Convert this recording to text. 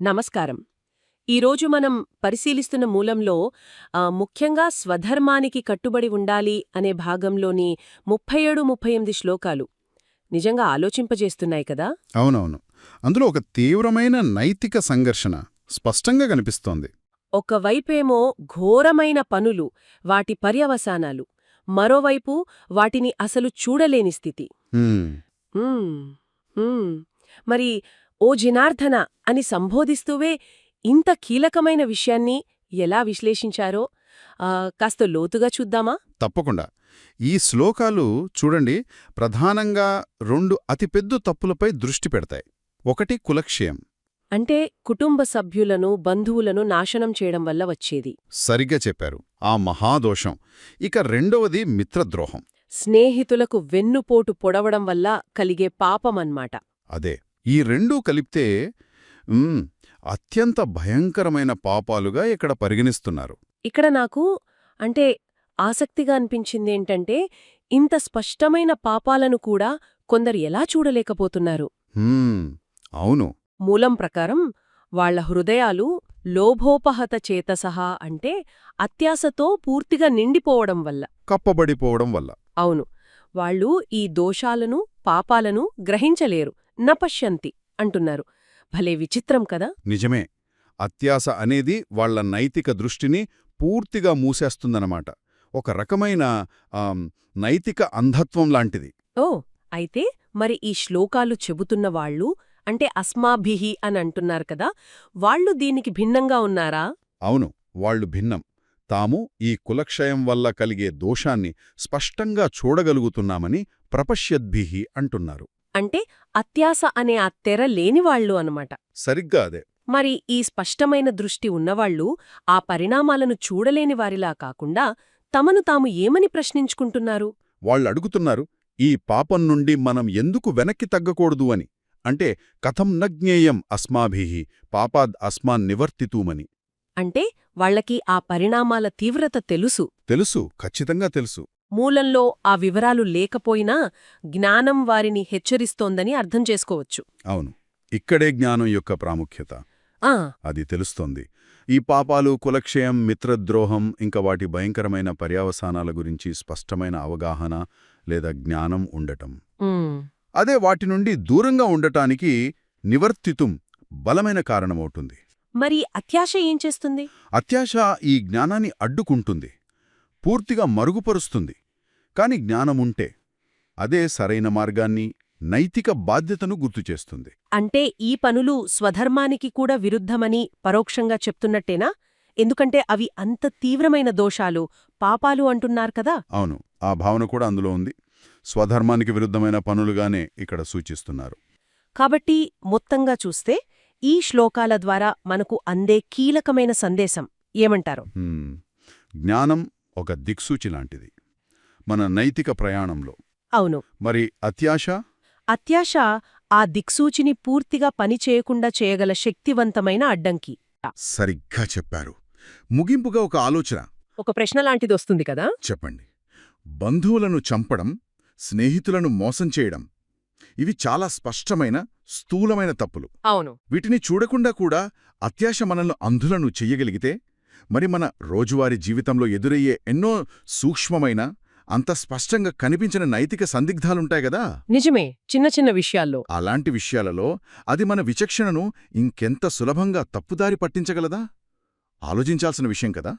నమస్కారం. ఈరోజు మనం పరిశీలిస్తున్న మూలంలో ముఖ్యంగా స్వధర్మానికి కట్టుబడి ఉండాలి అనే భాగంలోని ముప్పై ఏడు ముప్పై ఎనిమిది శ్లోకాలు నిజంగా ఆలోచింపజేస్తున్నాయి కదా? అవునవును. అందులో ఒక తీవ్రమైన నైతిక సంఘర్షణ స్పష్టంగా కనిపిస్తోంది. ఒకవైపేమో ఘోరమైన పనులు వాటి పర్యవసానాలు మరోవైపు వాటిని అసలు చూడలేని స్థితి. మరి ఓ జనార్దన అని సంబోధిస్తూవే ఇంత కీలకమైన విషయాన్ని ఎలా విశ్లేషించారో కాస్త లోతుగా చూద్దామా? తప్పకుండా. ఈ శ్లోకాలు చూడండి ప్రధానంగా రెండు అతిపెద్ద తప్పులపై దృష్టి పెడతాయి. ఒకటి కులక్షయం అంటే కుటుంబ సభ్యులను బంధువులను నాశనం చేయడం వల్ల వచ్చేది. సరిగ్గా చెప్పారు. ఆ మహాదోషం. ఇక రెండవది మిత్రద్రోహం. స్నేహితులకు వెన్నుపోటు పొడవడం వల్ల కలిగే పాపమన్మాట. అదే. ఈ రెండూ కలిపితే అత్యంత భయంకరమైన పాపాలుగా ఇక్కడ పరిగణిస్తున్నారు. ఇక్కడ నాకు అంటే ఆసక్తిగా అనిపించిందేంటంటే ఇంత స్పష్టమైన పాపాలను కూడా కొందరు ఎలా చూడలేకపోతున్నారు? అవును. మూలం ప్రకారం వాళ్ళ హృదయాలు లోభోపహత చేతసహ అంటే అత్యాశతో పూర్తిగా నిండిపోవడం వల్ల. కప్పబడిపోవడం వల్ల. అవును వాళ్ళు ఈ దోషాలను పాపాలను గ్రహించలేరు. నపశ్యంతి అంటున్నారు. భలే విచిత్రం కదా? నిజమే. అత్యాస అనేది వాళ్ళ నైతిక దృష్టిని పూర్తిగా మూసేస్తుందన్నమాట. ఒక రకమైన నైతిక అంధత్వం లాంటిది. ఓ అయితే మరి ఈ శ్లోకాలు చెబుతున్న వాళ్ళు అంటే అస్మాభిహి అని అంటున్నారు కదా వాళ్ళు దీనికి భిన్నంగా ఉన్నారా? అవును వాళ్ళు భిన్నం. తాము ఈ కులక్షయం వల్ల కలిగే దోషాన్ని స్పష్టంగా చూడగలుగుతున్నామని ప్రపశ్యద్భిహి అంటున్నారు. అంటే అత్యాస అనే ఆ తెర లేనివాళ్ళు అనమాట సరిగ్గా అదే. మరి ఈ స్పష్టమైన దృష్టి ఉన్నవాళ్ళు ఆ పరిణామాలను చూడలేని వారిలా కాకుండా తమను తాము ఏమని ప్రశ్నించుకుంటున్నారు? వాళ్ళు అడుగుతున్నారు ఈ పాపం నుండి మనం ఎందుకు వెనక్కి తగ్గకూడదు అని. అంటే కథం నజ్ఞేయం అస్మాభిః పాపాద్ అస్మాన్ నివర్తితూమని. అంటే వాళ్ళకి ఆ పరిణామాల తీవ్రత తెలుసు. తెలుసు ఖచ్చితంగా తెలుసు. మూలంలో ఆ వివరాలు లేకపోయినా జ్ఞానం వారిని హెచ్చరిస్తోందని అర్థం చేసుకోవచ్చు. అవును. ఇక్కడే జ్ఞానం యొక్క ప్రాముఖ్యత. ఆ! అది తెలుస్తోంది. ఈ పాపాలు కులక్షయం మిత్రద్రోహం ఇంకా వాటి భయంకరమైన పర్యావసానాల గురించి స్పష్టమైన అవగాహన లేదా జ్ఞానం ఉండటం. అదే వాటి నుండి దూరంగా ఉండటానికి నివర్తితుం బలమైన కారణమవుతుంది. మరి అత్యాశ ఏం చేస్తుంది? అత్యాశ ఈ జ్ఞానాన్ని అడ్డుకుంటుంది. పూర్తిగా మరుగుపరుస్తుంది. కాని జ్ఞానముంటే అదే సరైన మార్గాన్ని నైతిక బాధ్యతను గుర్తుచేస్తుంది. అంటే ఈ పనులు స్వధర్మానికి కూడా విరుద్ధమని పరోక్షంగా చెప్తున్నట్టేనా? ఎందుకంటే అవి అంత తీవ్రమైన దోషాలు పాపాలు అంటున్నారు కదా? అవును ఆ భావన కూడా అందులో ఉంది. స్వధర్మానికి విరుద్ధమైన పనులుగానే ఇక్కడ సూచిస్తున్నారు. కాబట్టి మొత్తంగా చూస్తే ఈ శ్లోకాల ద్వారా మనకు అందే కీలకమైన సందేశం. ఏమంటారు. జ్ఞానం ఒక దిక్సూచి లాంటిది. మన నైతిక ప్రయాణంలో. అవును. మరి అత్యాశ? అత్యాశ ఆ దిక్సూచిని పూర్తిగా పనిచేయకుండా చేయగల శక్తివంతమైన అడ్డంకి. సరిగ్గా చెప్పారు. ముగింపుగా ఒక ఆలోచన. ఒక ప్రశ్న లాంటిదొస్తుంది కదా? చెప్పండి. బంధువులను చంపడం స్నేహితులను మోసం చేయడం ఇవి చాలా స్పష్టమైన స్థూలమైన తప్పులు. అవును. వీటిని చూడకుండా కూడా అత్యాశ మనల్ని అంధులను చెయ్యగలిగితే మరి మన రోజువారీ జీవితంలో ఎదురయ్యే ఎన్నో సూక్ష్మమైన అంత స్పష్టంగా కనిపించిన నైతిక సందిగ్ధాలుంటాయి గదా నిజమే. చిన్న చిన్న విషయాల్లో. అలాంటి విషయాలలో అది మన విచక్షణను ఇంకెంత సులభంగా తప్పుదారి పట్టించగలదా? ఆలోచించాల్సిన విషయం కదా.